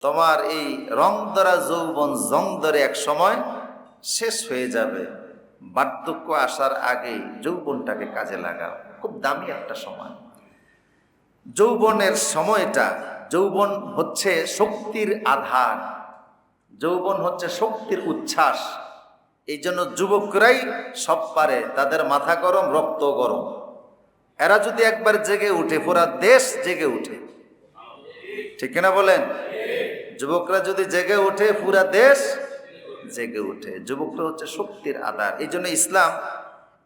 তোমার এই রং ধরা যৌবন জং ধরে এক সময় শেষ হয়ে যাবে। বার্ধক্য আসার আগে যৌবনটাকে কাজে লাগাও। খুব দামি একটা সময়। যৌবনের সময়টা, যৌবন হচ্ছে শক্তির আধার। যৌবন হচ্ছে শক্তির উচ্ছ্বাস। এই জন্য যুবকরাই সব পারে, তাদের মাথা গরম, রক্ত গরম। এরা যদি একবার জেগে উঠে, পুরা দেশ জেগে উঠে। ঠিক কিনা বলেন? যুবকরা যদি জেগে ওঠে, পুরা দেশ জেগে ওঠে। যুবকরা হচ্ছে শক্তির আধার। এই জন্য ইসলাম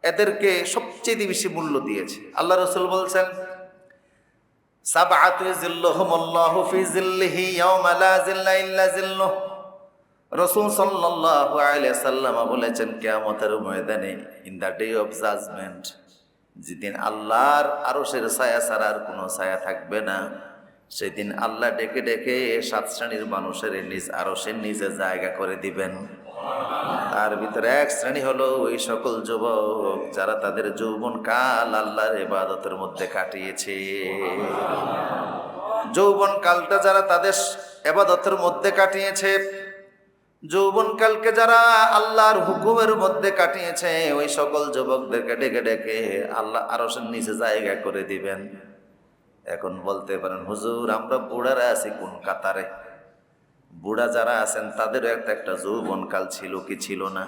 এদেরকে সবচেয়ে বেশি মূল্য দিয়েছে। আল্লাহ রসুল বলছেন রসুল সাল্লাল্লাহু আলাইহি সাল্লাম বলেছেন ময়দানে ইন ডে যেদিন আল্লাহর ছায়া ছাড়া আর কোনো ছায়া থাকবে না। সেদিন আল্লাহ ডেকে ডেকে সাত শ্রেণির মানুষের নিজ আরশের নিজে জায়গা করে দিবেন। তার ভিতরে এক শ্রেণি হলো ওই সকল যুবক যারা তাদের যৌবন কাল আল্লাহর ইবাদতের মধ্যে কাটিয়েছে। যৌবন কালটা যারা তাদের এবাদতের মধ্যে কাটিয়েছে, যৌবনকালকে যারা আল্লাহর হুকুমের মধ্যে কাটিয়েছে, ওই সকল যুবকদেরকে ডেকে ডেকে আল্লাহ আরও নিচে জায়গা করে দিবেন। এখন বলতে পারেন, হুজুর, আমরা বুড়ারা আছি কোন কাতারে? বুড়া যারা আছেন, তাদেরও একটা একটা যৌবনকাল ছিল কি ছিল না?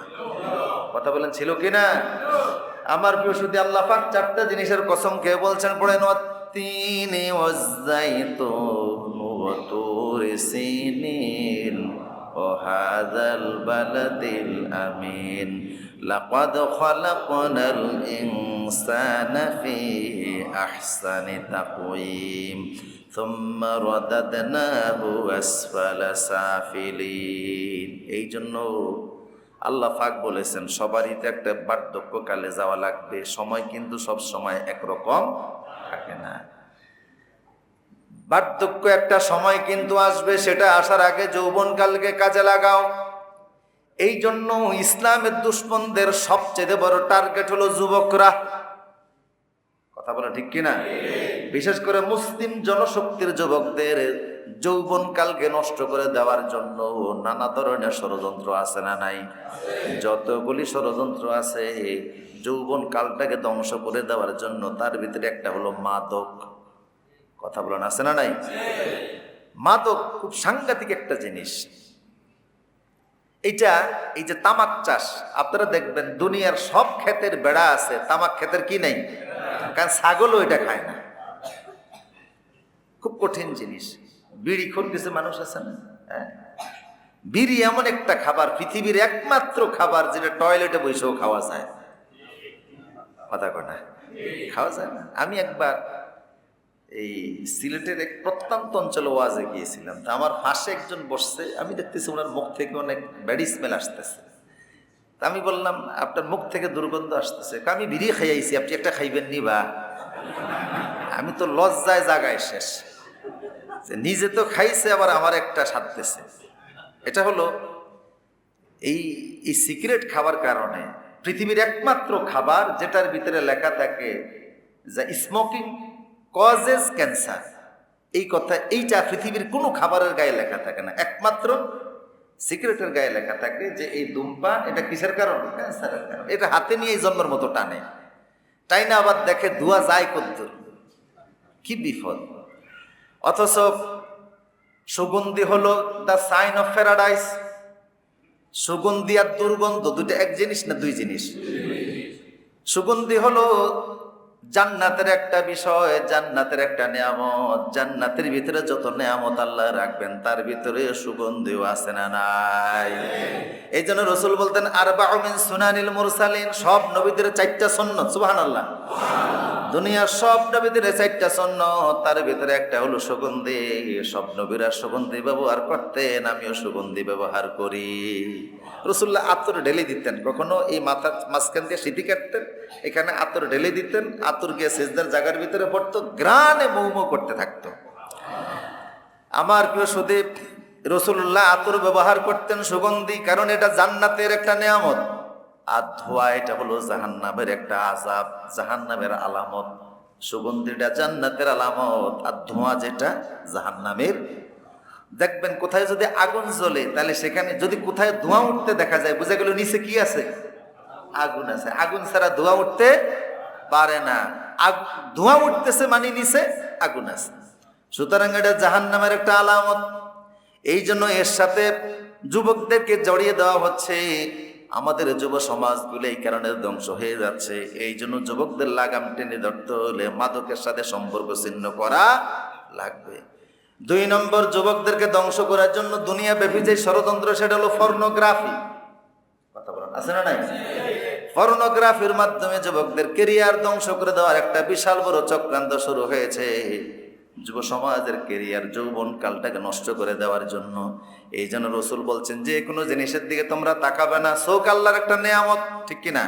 কথা বলেন, ছিল কি না? আমার প্রিয় শুধু আল্লাহ পাক চারটা জিনিসের কসম কে বলছেন, পড়েন তিনি সিনিন ও হাদাল বালাদিল আমিন। لقد خلقنا الإنسان في أحسن تقويم ثم رددناه أسفل سافلين এই জন্য আল্লাহ পাক বলেছেন সবারই তো একটা বার্ধক্যকালে যাওয়া লাগবে সময় কিন্তু সব সময় একরকম থাকে না বার্ধক্য একটা সময় কিন্তু আসবে সেটা আসার আগে যৌবনকালকে কাজে লাগাও এই জন্য ইসলামের দুশ্মনদের সবচেয়ে বড় টার্গেট হলো যুবকরা। কথা বলা ঠিক কিনা? বিশেষ করে মুসলিম জনশক্তির যুবকদের যৌবনকালকে নষ্ট করে দেওয়ার জন্য নানা ধরনের ষড়যন্ত্র আছে না নাই? যতগুলি ষড়যন্ত্র আছে যৌবন কালটাকে ধ্বংস করে দেওয়ার জন্য তার ভিতরে একটা হলো মাদক। কথা বলেন, আছে না নাই? মাদক খুব সাংঘাতিক একটা জিনিস। এইটা, এই যে তামাক চাষ, আপনারা দেখবেন দুনিয়ার সব ক্ষেতের বেড়া আছে, তামাক ক্ষেতের কি নেই? কারণ ছাগলও এটা খায় না। খুব কঠিন জিনিস। বিড়ি খোর কিছু মানুষ আছে না? হ্যাঁ? বিড়ি এমন একটা খাবার, পৃথিবীর একমাত্র খাবার যেটা টয়লেটে বসেও খাওয়া যায়। কথা কনা খাওয়া যায় না? আমি একবার এই সিলেটের এক প্রত্যন্ত অঞ্চলে ওয়াজে গিয়েছিলাম। তা আমার পাশে একজন বসছে, আমি দেখতেছি ওনার মুখ থেকে অনেক ব্যাডি স্মেল আসতেছে। তা আমি বললাম, আপনার মুখ থেকে দুর্গন্ধ আসতেছে। আমি বিড়ি খাইয়াইছি আপনি একটা খাইবেন নি বা? আমি তো লজ্জায় জাগায় শেষ। যে নিজে তো খাইছে, আবার আমার একটা সাধতেছে এটা হলো এই এই সিগারেট খাবার কারণে পৃথিবীর একমাত্র খাবার যেটার ভিতরে লেখা থাকে যে স্মোকিং কজেস ক্যান্সার এই কথা, এইটা পৃথিবীর কোনো খাবারের গায়ে লেখা থাকে না। একমাত্র সিগারেটের গায়ে লেখা থাকে যে এই দুম্পা এটা কিসের কারণ? ক্যান্সারের কারণ। এটা হাতে নিয়ে এই জন্মের মতো টানে। তাই না আবার দেখে ধোয়া যায় কদ্দুর কি বিপদ। অথচ সুগন্ধি হলো দ্য সাইন অফ প্যারাডাইস সুগন্ধি আর দুর্গন্ধ দুটো এক জিনিস না দুই জিনিস? সুগন্ধি হলো জান্নাতের একটা বিষয়, জান্নাতের একটা নিয়ামত, জান্নাতের ভিতরে যত নিয়ামত আল্লাহ রাখবেন, তার ভিতরে সুগন্ধিও আছে না নাই? এই জন্য রসুল বলতেন আর বাহমিন সুনানিল মুরসালিন, সব নবীদের চারটা সন্ন্যত সুবাহ আল্লাহ দুনিয়ার সব নবীদের চারটা সন্ন তার ভিতরে একটা হলো সুগন্ধি। সব নবীরা সুগন্ধি ব্যবহার করতেন, আমিও সুগন্ধি ব্যবহার করি। রসুল্লাহ আতর ঢেলে দিতেন, কখনো এই মাথার মাঝখান দিয়ে সিটি কাটতেন, এখানে আতর ঢেলে দিতেন, আতর গিয়ে সেজদার জায়গার ভিতরে পড়তো গ্রানে মৌমৌ করতে থাকতো। আমার প্রিয় সুদীপ রসুল্লাহ আতর ব্যবহার করতেন সুগন্ধি, কারণ এটা জান্নাতের একটা নিয়ামত। আর ধোয়া, এটা হলো জাহান্নামের একটা আজাব জাহান্নামের আলামত। সুগন্ধিটা জান্নাতের আলামত, আর ধোঁয়া যেটা জাহান্নামের। দেখবেন কোথায় যদি আগুন জ্বলে, তাহলে সেখানে যদি কোথায় ধোঁয়া উঠতে দেখা যায়, বুঝা গেল নিচে কি আছে? আগুন আছে। আগুন ছাড়া ধোঁয়া উঠতে পারে না। ধোঁয়া উঠতেছে মানে নিচে আগুন আছে। সুতরাং এটা জাহান নামের একটা আলামত। এই জন্য এর সাথে যুবকদেরকে জড়িয়ে দেওয়া হচ্ছে। আমাদের যুব সমাজগুলো এই কারণে ধ্বংস হয়ে যাচ্ছে। এই জন্য যুবকদের লাগাম টেনে ধরতে হলে মাদকের সাথে সম্পর্ক ছিন্ন করা লাগবে। দুই নম্বর, যুবকদেরকে ধ্বংস করার জন্য দুনিয়া ব্যাপী যে ষড়যন্ত্র, সেটা হলো ফর্নোগ্রাফি কথা বলেন, আছে না নাই? পর্নোগ্রাফির মাধ্যমে যুবকদের কেরিয়ার ধ্বংস করে দেওয়ার একটা বিশাল বড় চক্রান্ত শুরু হয়েছে। যুব সমাজের কেরিয়ার যৌবন কালটাকে নষ্ট করে দেওয়ার জন্য। এই জন্য রসুল বলছেন, যে কোনো জিনিসের দিকে তোমরা তাকাবে না। চোখ আল্লাহর একটা নেয়ামত, ঠিক কিনা?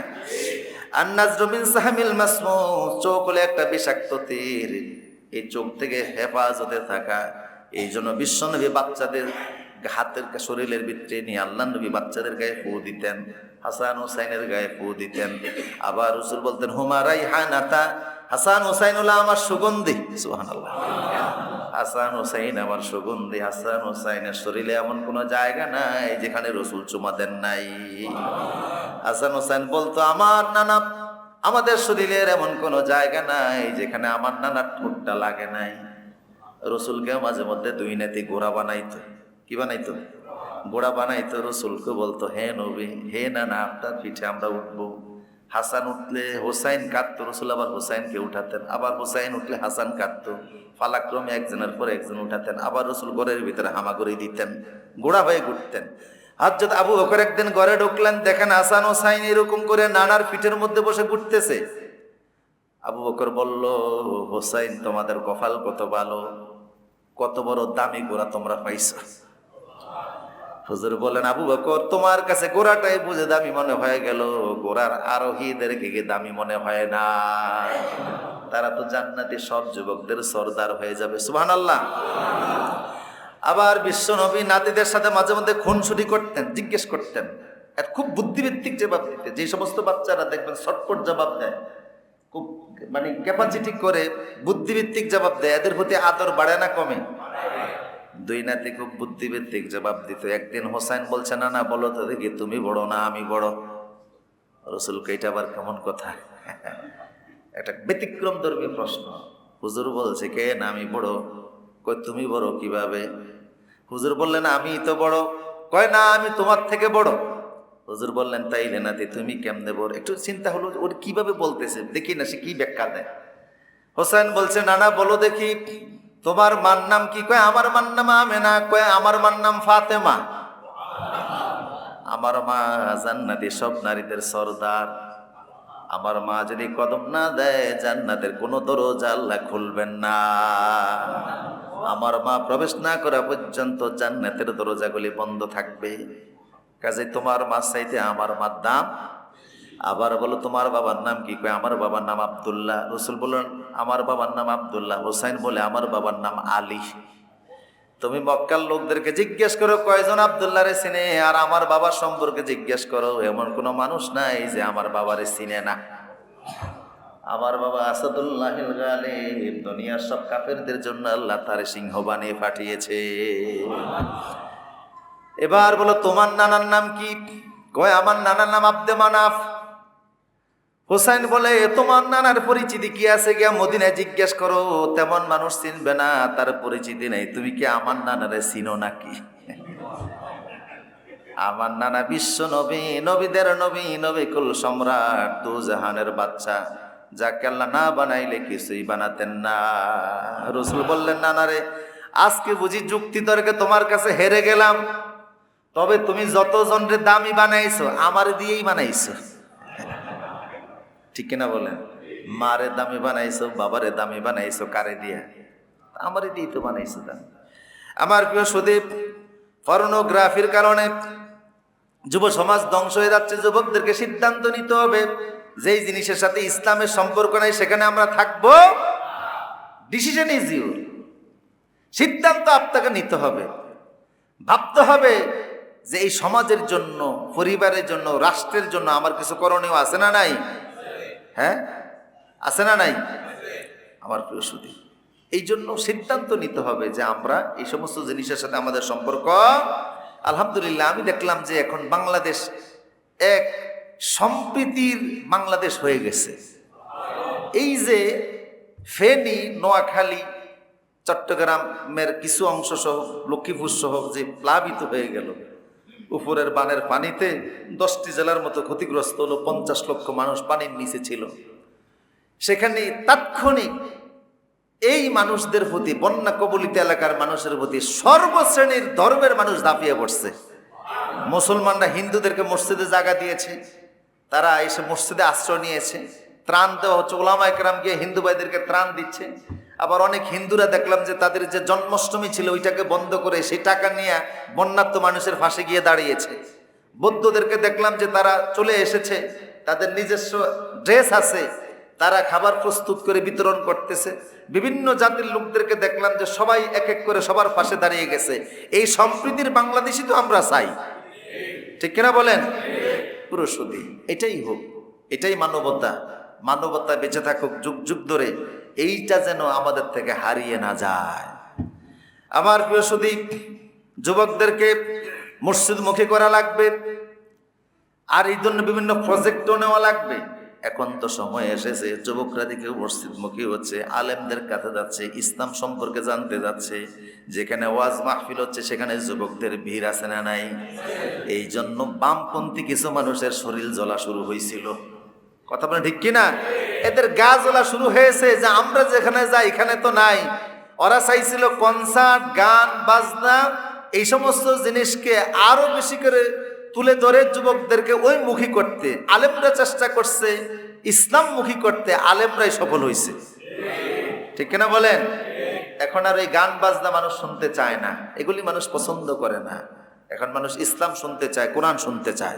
আন্নাজ রবিন সাহামিল মাসমু চোখ হলে একটা বিষাক্ত তীর। এই চোখ থেকে হেফাজতে থাকা। এই জন্য বিশ্বনবী বাচ্চাদের হাতের শরীরের ভিতরে নিয়ে আল্লাহ নবী বাচ্চাদের গায়ে ফু দিতেন, হাসান হুসাইনের গায়ে ফু দিতেন। আবার রসুল বলতেন হুমারাই হানাতা হাসান হুসাইন হলো আমার সুগন্ধি। সুবহানাল্লাহ। হাসান হুসাইন আমার সুগন্ধি। হাসান হুসাইনের শরীরে এমন কোনো জায়গা নাই যেখানে রসুল চুমা দেন নাই। হাসান হুসাইন বলতো, আমার নানা, আমাদের শরীরের এমন কোনো জায়গা নাই যেখানে আমার নানার ঠোঁটটা লাগে নাই। রসুলকে মাঝে মধ্যে দুই নাতি গোড়া বানাইতো। কি বানাইতো? গোড়া বানাইতো, রসুলকে বলতো, হে নবী, হে না না আপনার পিঠে আমরা উঠবো। হাসান উঠলে হোসাইন কাঁদতো, রসুল আবার হোসাইনকে উঠাতেন, আবার হোসাইন উঠলে হাসান কাঁদতো, ফালাক্রমে একজনের পর একজন উঠাতেন, আবার রসুল ঘরের ভিতরে হামাগুড়ি দিতেন, গোড়া হয়ে ঘুরতেন। হাজরত আবু বকর একদিন ঘরে ঢুকলেন, দেখেন হাসান হোসাইন এরকম করে নানার পিঠের মধ্যে বসে ঘুরতেছে। আবু বকর বলল, হোসাইন, তোমাদের কপাল কত ভালো, কত বড় দামি গোড়া তোমরা পাইছো। হুজুর বলেন, আবু বকর, তোমার কাছে গোড়াটাই বুঝে দামি মনে হয়ে গেল। গোড়ার আরোহীদেরকে কি দামি মনে হয় না? তারা তো জান্নাতি সব যুবকদের সর্দার হয়ে যাবে সুহান আল্লাহ আবার বিশ্ব নবী নাতিদের সাথে মাঝে মধ্যে খুনসুটি করতেন, জিজ্ঞেস করতেন। আর খুব বুদ্ধিভিত্তিক জবাব দিতে। যে সমস্ত বাচ্চারা দেখবেন ছটপট জবাব দেয়। খুব মানে ক্যাপাসিটি করে বুদ্ধিভিত্তিক জবাব দেয়। এদের প্রতি আদর বাড়ে না কমে। দুই নাতি খুব বুদ্ধিভিত্তিক জবাব দিত। একদিন হোসাইন বলছে, না না, বলো তো দেখি, তুমি বড় না আমি বড়? রসুলকে এটা আবার কেমন কথা? একটা ব্যতিক্রম ধর্মী প্রশ্ন। হুজুর বলছে, কে? না, আমি বড়? কই, তুমি বড় কীভাবে? হুজুর বললেন, আমি তো বড়। কয় না, আমি তোমার থেকে বড়। হুজুর বললেন তাইলে নাতি, তুমি কেমনে বড়? একটু চিন্তা হলো, ওর কীভাবে বলতেছে? দেখি না সে কি ব্যাখ্যা দেয়। হোসেন বলছে নানা বলো দেখি। তোমার মার নাম কি? কয়, আমার মার নাম আমেনা, কয়, আমার মার নাম ফাতেমা। আমার মা জান্নাতি, সব নারীদের সর্দার। আমার মা যদি কদম না দেয়, জান্নাতের কোনো দরজা খুলবেন না। আমার মা প্রবেশ না করা পর্যন্ত জান্নাতের দরজাগুলি বন্ধ থাকবে। কাজে তোমার মা চাইতে আমার মার দাম আবার বলো, তোমার বাবার নাম কি? কয়, আমার বাবার নাম আবদুল্লাহ। রসুল বললেন, আমার বাবার নাম আবদুল্লাহ। হোসাইন বলে, আমার বাবার নাম আলী। তুমি মক্কার লোকদেরকে জিজ্ঞেস করো, কয়জন আবদুল্লাহ রে চিনে? আর আমার বাবার সম্পর্কে জিজ্ঞেস করো, এমন কোনো মানুষ নাই যে আমার বাবারে চিনে না। আমার বাবা আসাদুল্লাহ দুনিয়ার সব কাফেরদের জন্য আল্লাহ তার সিংহ বানিয়ে পাঠিয়েছে। এবার বলো, তোমার নানার নাম কি? কয়, আমার নানার নাম আব্দে মানাফ। হোসাইন বলে, তোমার নানার পরিচিতি কি আছে গিয়া মদিনায় জিজ্ঞেস করো, তেমন মানুষ চিনবে না, তার পরিচিতি নেই। তুমি কি আমার নানারে চিনো নাকি? আমার নানা বিশ্ব নবী, নবীদের নবী, নবীকুল সম্রাট দু জাহানের বাচ্চা যা কেল্লা না বানাইলে কিছুই বানাতেন না। রসুল বললেন, নানারে, আজকে বুঝি যুক্তি তর্কে তোমার কাছে হেরে গেলাম। তবে তুমি যতজনরে দামি বানাইছো, আমার দিয়েই বানাইছো। ঠিক কিনা বলেন? মারে দামি বানাইছো, বাবারে দামি বানাইছো, কারে দিয়া? আমারে দিয়ে তো বানাইছো দামি আমার প্রিয় সুদীপ পর্নোগ্রাফির কারণে যুব সমাজ ধ্বংস হয়ে যাচ্ছে, যুবকদেরকে সিদ্ধান্ত নিতে হবে, যেই জিনিসের সাথে ইসলামের সম্পর্ক নাই, সেখানে আমরা থাকব। ডিসিশন ইজ ইউর সিদ্ধান্ত আপনাকে নিতে হবে। ভাবতে হবে যে এই সমাজের জন্য, পরিবারের জন্য, রাষ্ট্রের জন্য আমার কিছু করণীয় আছে না নাই? হ্যাঁ? আছে না নাই? আমার প্রিয় সুদী এই জন্য সিদ্ধান্ত নিতে হবে যে আমরা এই সমস্ত জিনিসের সাথে আমাদের সম্পর্ক, আলহামদুলিল্লাহ আমি দেখলাম যে এখন বাংলাদেশ এক সম্প্রীতির বাংলাদেশ হয়ে গেছে। এই যে ফেনী, নোয়াখালী, চট্টগ্রামের কিছু অংশ সহ, লক্ষ্মীপুর সহ যে প্লাবিত হয়ে গেল উপরের বানের পানিতে দশটি জেলার মতো ক্ষতিগ্রস্ত হলো পঞ্চাশ লক্ষ মানুষ পানির নিচে ছিল। সেখানে তাৎক্ষণিক এই মানুষদের প্রতি, বন্যা কবলিত এলাকার মানুষের প্রতি সর্বশ্রেণীর ধর্মের মানুষ দাপিয়ে পড়ছে। মুসলমানরা হিন্দুদেরকে মসজিদে জায়গা দিয়েছে, তারা এসে মসজিদে আশ্রয় নিয়েছে, ত্রাণ দেওয়া হচ্ছে ওলামা একরাম গিয়ে হিন্দু ভাইদেরকে ত্রাণ দিচ্ছে। আবার অনেক হিন্দুরা দেখলাম যে তাদের যে জন্মাষ্টমী ছিল, ওইটাকে বন্ধ করে সেই টাকা নিয়ে বন্যাত্ম মানুষের ফাঁসে গিয়ে দাঁড়িয়েছে। বৌদ্ধদেরকে দেখলাম যে তারা চলে এসেছে, তাদের নিজস্ব ড্রেস আছে, তারা খাবার প্রস্তুত করে বিতরণ করতেছে। বিভিন্ন জাতির লোকদেরকে দেখলাম যে সবাই এক এক করে সবার পাশে দাঁড়িয়ে গেছে। এই সম্প্রীতির বাংলাদেশই তো আমরা চাই। ঠিক কিনা বলেন? পুরো সুদী এটাই হোক, এটাই মানবতা। মানবতা বেঁচে থাকুক, যুগ যুগ ধরে এইটা যেন আমাদের থেকে হারিয়ে না যায়। আমার প্রিয় সুদী যুবকদেরকে মসজিদমুখী করা লাগবে, আর এই জন্য বিভিন্ন প্রজেক্টও নেওয়া লাগবে। এখন তো সময় এসেছে, যুবকরা দিকে মসজিদমুখী হচ্ছে, আলেমদের কাছে যাচ্ছে, ইসলাম সম্পর্কে জানতে যাচ্ছে, যেখানে ওয়াজ মাহফিল হচ্ছে, সেখানে যুবকদের ভিড় আছে না নাই? এই জন্য বামপন্থী কিছু মানুষের শরীর জ্বলা শুরু হয়েছিল। কথা বলে ঠিক কিনা? এদের গা জ্বলা শুরু হয়েছে যে আমরা যেখানে যাই, এখানে তো নাই। ওরা চাইছিল কনসার্ট, গান, বাজনা, এই সমস্ত জিনিসকে আরও বেশি করে তুলে ধরে যুবকদেরকে ওই মুখী করতে। আলেমরা চেষ্টা করছে ইসলাম মুখী করতে। আলেমরাই সফল হয়েছে ঠিক কিনা বলেন? এখন আর ওই গান, বাজনা মানুষ শুনতে চায় না। এগুলি মানুষ পছন্দ করে না। এখন মানুষ ইসলাম শুনতে চায়, কোরআন শুনতে চায়।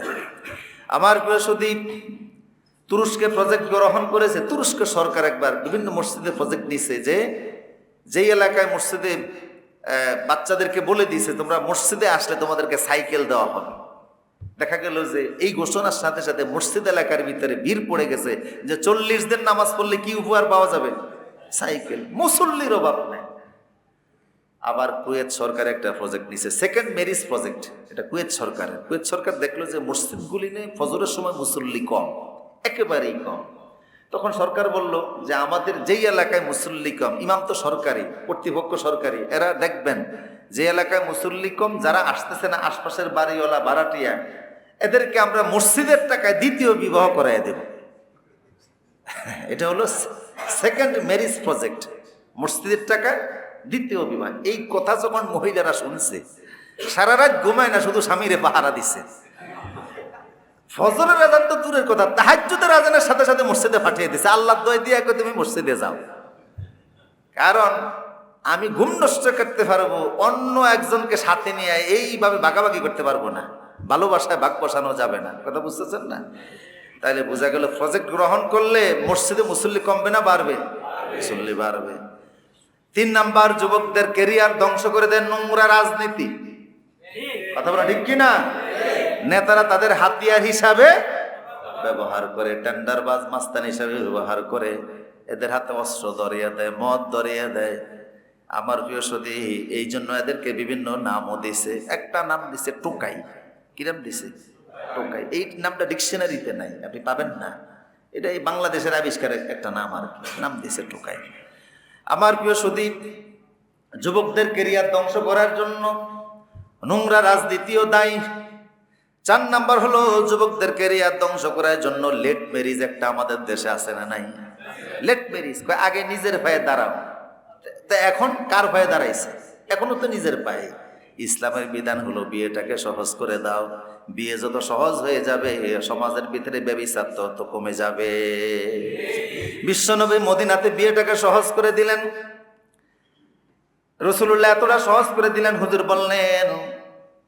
আমার প্রিয় সুদীপ তুরস্কে প্রজেক্ট গ্রহণ করেছে, তুরস্ক সরকার একবার বিভিন্ন মসজিদে প্রজেক্ট নিছে যে, যেই এলাকায় মসজিদে বাচ্চাদেরকে বলে দিয়েছে তোমরা মসজিদে আসলে তোমাদেরকে সাইকেল দেওয়া হবে। দেখা গেল যে এই ঘোষণার সাথে সাথে মসজিদ এলাকার ভিতরে ভিড় পড়ে গেছে যে চল্লিশ দিন নামাজ পড়লে কি উপহার পাওয়া যাবে? সাইকেল। মুসল্লির অভাব নেই। আবার কুয়েত সরকার একটা প্রজেক্ট নিছে, সেকেন্ড ম্যারিজ প্রজেক্ট এটা কুয়েত সরকারের। কুয়েত সরকার দেখল যে মসজিদগুলি নেই ফজরের সময় মুসল্লি কম। একেবারেই কম। তখন সরকার বলল যে, আমাদের যেই এলাকায় মুসল্লি কম, ইমাম তো সরকারি, কর্তৃপক্ষ সরকারি, এরা দেখবেন যে এলাকায় মুসল্লি কম, যারা আসতেছে না, আশপাশের বাড়িওয়ালা ভাড়াটিয়া এদেরকে আমরা মসজিদের টাকায় দ্বিতীয় বিবাহ করাই দেব। এটা হলো সেকেন্ড ম্যারিজ প্রজেক্ট মসজিদের টাকা দ্বিতীয় বিবাহ। এই কথা যখন মহিলারা শুনছে, সারা রাত ঘুমায় না, শুধু স্বামীরে পাহারা দিচ্ছে ফজরের আজান তো দূরের কথা তাহাজ্জুদের আজানের সাথে সাথে মসজিদে পাঠিয়ে দিছে। আল্লাহ দয় দিয়ে কই তুমি মসজিদে যাও। কারণ আমি ঘুম নষ্ট করতে পারব অন্য একজনকে সাথে নিয়ে এইভাবে ভাগাভাগি করতে পারব না। ভালোবাসায় ভাগ বসানো যাবে না। কথা বুঝতেছেন না? তাইলে বোঝা গেল প্রজেক্ট গ্রহণ করলে মসজিদে মুসল্লি কমবে না বাড়বে? মুসল্লি বাড়বে। তিন নাম্বার যুবকদের কেরিয়ার ধ্বংস করে দেন নোংরা রাজনীতি। কথা বলা ঠিক কিনা? নেতারা তাদের হাতিয়ার হিসাবে ব্যবহার করে টেন্ডার টেন্ডারবাজ, মাস্তান হিসাবে ব্যবহার করে। এদের হাতে অস্ত্র ধরিয়ে দেয়, মদ ধরিয়ে দেয়। আমার প্রিয় সদী এই জন্য এদেরকে বিভিন্ন নামও দিছে। একটা নাম দিছে টোকাই। কিরম দিছে? টোকাই। এই নামটা ডিকশনারিতে নাই, আপনি পাবেন না। এটা এই বাংলাদেশের আবিষ্কারের একটা নাম আর নাম দিছে টোকাই। আমার প্রিয় সদীপ যুবকদের কেরিয়ার ধ্বংস করার জন্য নোংরা রাজনীতিও দায়ী। চার নাম্বার হলো যুবকদের কেরিয়ার ধ্বংস করার জন্য লেট ম্যারিজ একটা আমাদের দেশে আছে না নাই? লেট ম্যারিজ আগে নিজের পায়ে দাঁড়াও। তা এখন কার পায়ে দাঁড়াইছে? এখনও তো নিজের পায়ে। ইসলামের বিধান হলো, বিয়েটাকে সহজ করে দাও। বিয়ে যত সহজ হয়ে যাবে, সমাজের ভিতরে ব্যবচার তত কমে যাবে। বিশ্বনবী মদিনাতে বিয়েটাকে সহজ করে দিলেন। রসুল্লাহ এতটা সহজ করে দিলেন, হুজুর বললেন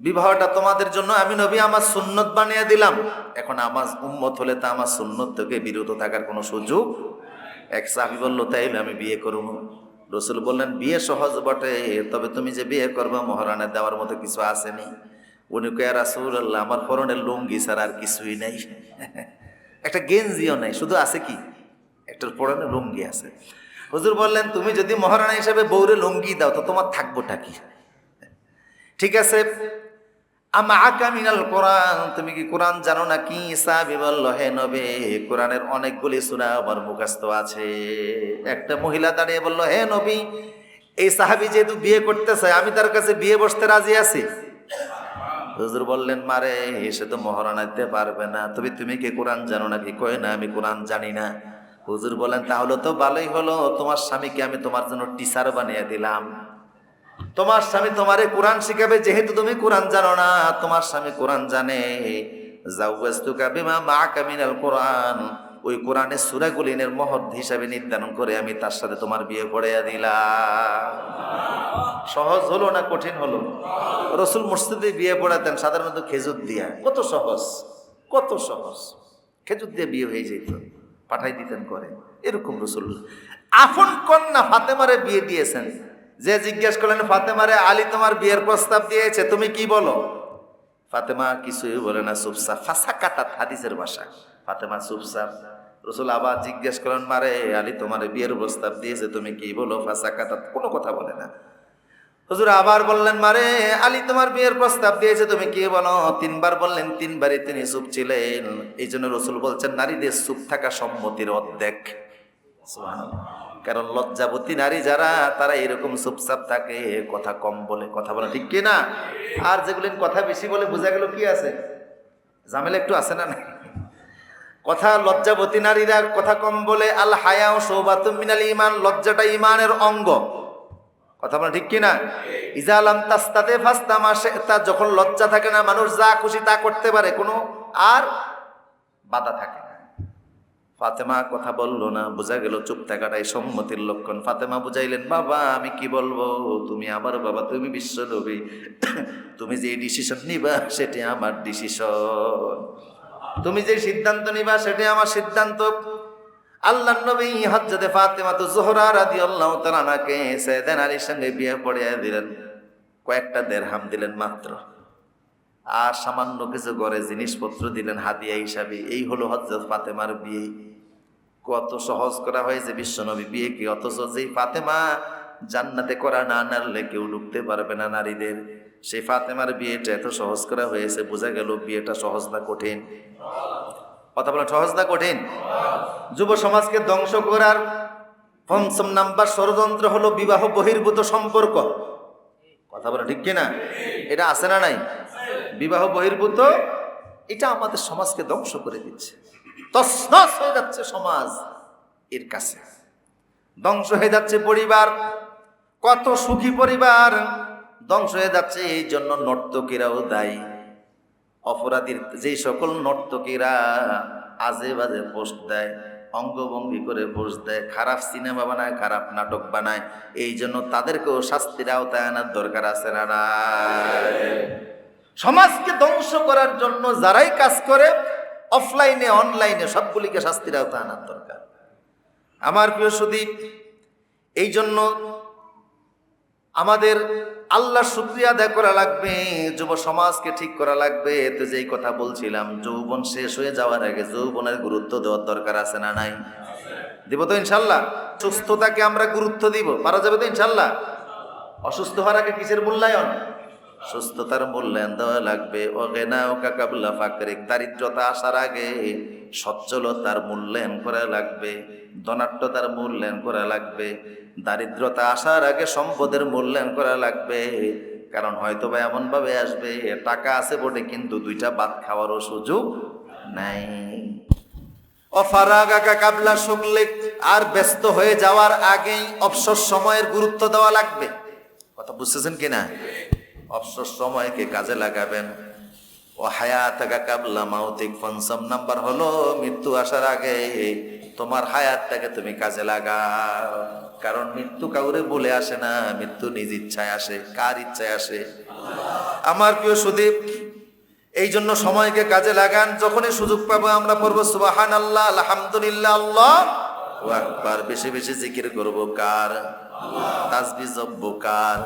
বিবাহটা তোমাদের জন্য আমি নবী আমার সুন্নত বানিয়ে দিলাম। এখন আমার উম্মত হলে তা আমার সুন্নত থেকে বিরত থাকার কোনো সুযোগ? এক সাহাবি বলল, তাইলে আমি বিয়ে করব। রসুল বললেন, বিয়ে সহজ বটে, তবে তুমি যে বিয়ে করবে, মহারানের দেওয়ার মতো কিছু আসেনি। উনি কয়ে রাসুল আল্লাহ আমার ফরনের লুঙ্গি ছাড়া আর কিছুই নেই। একটা গেঞ্জিও নেই, শুধু আছে কি? একটা পরনে লুঙ্গি আছে। হুজুর বললেন, তুমি যদি মহারানা হিসেবে বউরে লুঙ্গি দাও, তো তোমার থাকবোটা কি? ঠিক আছে? কোরআন, তুমি কি কোরআন জানো না কি সাহাবি বলল, হে নবে, কোরআনের অনেকগুলি সূরা আমার মুখস্থ আছে। একটা মহিলা দাঁড়িয়ে বলল, হে নবী, এই সাহাবি যেহেতু বিয়ে করতেছে, আমি তার কাছে বিয়ে বসতে রাজি আছি? হুজুর বললেন মারে সে তো মহারণা দিতে পারবে না। তবে তুমি কি কোরআন জানো নাকি? কয় না, আমি কোরআন জানি না। হুজুর বলেন তাহলে তো ভালোই হলো, তোমার স্বামীকে আমি তোমার জন্য টিচার বানিয়ে দিলাম। তোমার স্বামী তোমারে কোরআন শিখাবে, যেহেতু তুমি কোরআন জানো না, তোমার স্বামী কোরআন জানে। জাউয়াজতুকা বিমা মাআকা মিনাল কোরআন। ওই কোরআনের সূরাগুলিনের মহৎ হিসাবে নির্ধারণ করে আমি তার সাথে তোমার বিয়ে পড়াইয়া দিলাম। সহজ হলো না কঠিন হলো? রসুল মসজিদে বিয়ে পড়াতেন, সাধারণত খেজুর দিয়া। কত সহজ কত সহজ। খেজুর দিয়ে বিয়ে হয়ে যেত, পাঠাই দিতেন করে এরকম রসুল। আফন কন্যা ফাতেমারে বিয়ে দিয়েছেন। যে জিজ্ঞেস করলেন, ফাতেমারে আলী তোমার বিয়ের প্রস্তাব দিয়েছে, তুমি কি বলো? ফাতেমা কিছুই বলে না সুপসা ফাঁসা কাতাত হাদিসের ভাষা। ফাতেমা সুপসা রসুল আবার জিজ্ঞেস করেন মারে আলী তোমার বিয়ের প্রস্তাব দিয়েছে, তুমি কি বলো? ফাঁসা কাতাত কোনো কথা বলে না। হুজুর আবার বললেন, মারে আলী তোমার বিয়ের প্রস্তাব দিয়েছে, তুমি কি বলো? তিনবার বললেন, তিনবারই তিনি চুপ ছিলেন। এই জন্য রসুল বলছেন, নারীদের চুপ থাকা সম্মতির অর্ধেক। কারণ লজ্জাবতী নারী যারা, তারা এরকম চুপচাপ থাকে, কথা কম বলে, কথা বলে, ঠিক কি না? আর যেগুলি কথা বেশি বলে, বোঝা গেল কি আছে? ঝামেলা একটু আছে না কথা লজ্জাবতী নারীরা কথা কম বলে, আল হায়া ও সৌবাতুম মিনাল ইমান লজ্জাটা ইমানের অঙ্গ। কথা বলে, ঠিক কিনা ইজালাম তাস্তাতে ফাস্তামা মাসে তার যখন লজ্জা থাকে না, মানুষ যা খুশি তা করতে পারে, কোনো আর বাধা থাকে ফাতেমা কথা বলল না, বোঝা গেল চুপ থাকাটাই সম্মতির লক্ষণ। ফাতেমা বুঝাইলেন, বাবা, আমি কি বলব? তুমি আমার বাবা, তুমি বিশ্ব নবী তুমি যে ডিসিশন নিবা, সেটি আমার ডিসিশন তুমি যে সিদ্ধান্ত নিবা, সেটি আমার সিদ্ধান্ত। আল্লাহ নবী হজ্জতে ফাতেমা তো জোহরা রাদিয়াল্লাহু তাআলা নাকে সাইয়েদান আলীর সঙ্গে বিয়ে পড়িয়ে দিলেন। কয়েকটা দেড়হাম দিলেন মাত্র। আর সামান্য কিছু ঘরে জিনিসপত্র দিলেন হাদিয়া হিসাবে। এই হলো হজরত ফাতেমার বিয়ে। কত সহজ করা হয়েছে বিশ্বনবী বিয়ে কি? অথচ যেই ফাতেমা জান্নাতে করা না নাড়লে কেউ ঢুকতে পারবে না নারীদের। সেই ফাতেমার বিয়েটা এত সহজ করা হয়েছে, বোঝা গেল বিয়েটা সহজ না কঠিন। কথা বলা সহজ না কঠিন? যুব সমাজকে ধ্বংস করার পঞ্চম নাম্বার ষড়যন্ত্র হলো বিবাহ বহির্ভূত সম্পর্ক। কথা বলা ঠিক কিনা? এটা আছে না নাই? বিবাহ বহির্ভূত, এটা আমাদের সমাজকে ধ্বংস করে দিচ্ছে। তসনস হয়ে যাচ্ছে সমাজ এর কাছে। ধ্বংস হয়ে যাচ্ছে পরিবার, কত সুখী পরিবার, ধ্বংস হয়ে যাচ্ছে এই জন্য নর্তকীরাও দায়ী। অপরাধীর যেই সকল নর্তকীরা আজে বাজে পোস্ট দেয়, অঙ্গভঙ্গি করে পোস্ট দেয়, খারাপ সিনেমা বানায়, খারাপ নাটক বানায়, এই জন্য তাদেরকেও শাস্তির আওতায় আনার দরকার আছে না সমাজকে ধ্বংস করার জন্য যারাই কাজ করে অফলাইনে, অনলাইনে সবগুলিকে শাস্তির আওতায় আনার দরকার। আমার প্রিয় সুদীপ, এই জন্য আমাদের আল্লাহ শুক্রিয়া আদায় করা লাগবে, যুব সমাজকে ঠিক করা লাগবে। তো যেই কথা বলছিলাম, যৌবন শেষ হয়ে যাওয়ার আগে যৌবনের গুরুত্ব দেওয়ার দরকার আছে না নাই? দিব তো ইনশাল্লাহ। সুস্থতাকে আমরা গুরুত্ব দিব, পারা যাবে তো ইনশাল্লাহ? অসুস্থ হওয়ার আগে কিসের মূল্যায়ন? সুস্থতার মূল্যায়ন দেওয়া লাগবে। অগেনা ও কাকাবুল্লা ফাকরিক দারিদ্রতা আসার আগে সচ্ছলতার মূল্যায়ন করা লাগবে ধনাট্যতার মূল্যায়ন করা লাগবে, দারিদ্রতা আসার আগে সম্পদের মূল্যায়ন করা লাগবে। কারণ হয়তো বা এমনভাবে আসবে, টাকা আছে বটে, কিন্তু দুইটা ভাত খাওয়ারও সুযোগ নাই। কাবলা শুনলে আর ব্যস্ত হয়ে যাওয়ার আগেই অবসর সময়ের গুরুত্ব দেওয়া লাগবে। কথা বুঝতেছেন কিনা? অবসর সময়কে কাজে লাগাবেন। ও হায়াতাকা কাবলা মাউতিক পঞ্চম নাম্বার হলো, মৃত্যু আসার আগে তোমার হায়াতটাকে তুমি কাজে লাগাও। কারণ মৃত্যু কাউরে বলে আসে না, মৃত্যু নিজ ইচ্ছায় আসে, কার ইচ্ছায় আসে? আমার প্রিয় সুদীপ, এই জন্য সময়কে কাজে লাগান, যখনই সুযোগ পাবো আমরা পড়ব সুবাহান আল্লাহ আলহামদুলিল্লাহ, আল্লাহ একবার বেশি বেশি জিকির করব কার? তাজবি জব্বো কার?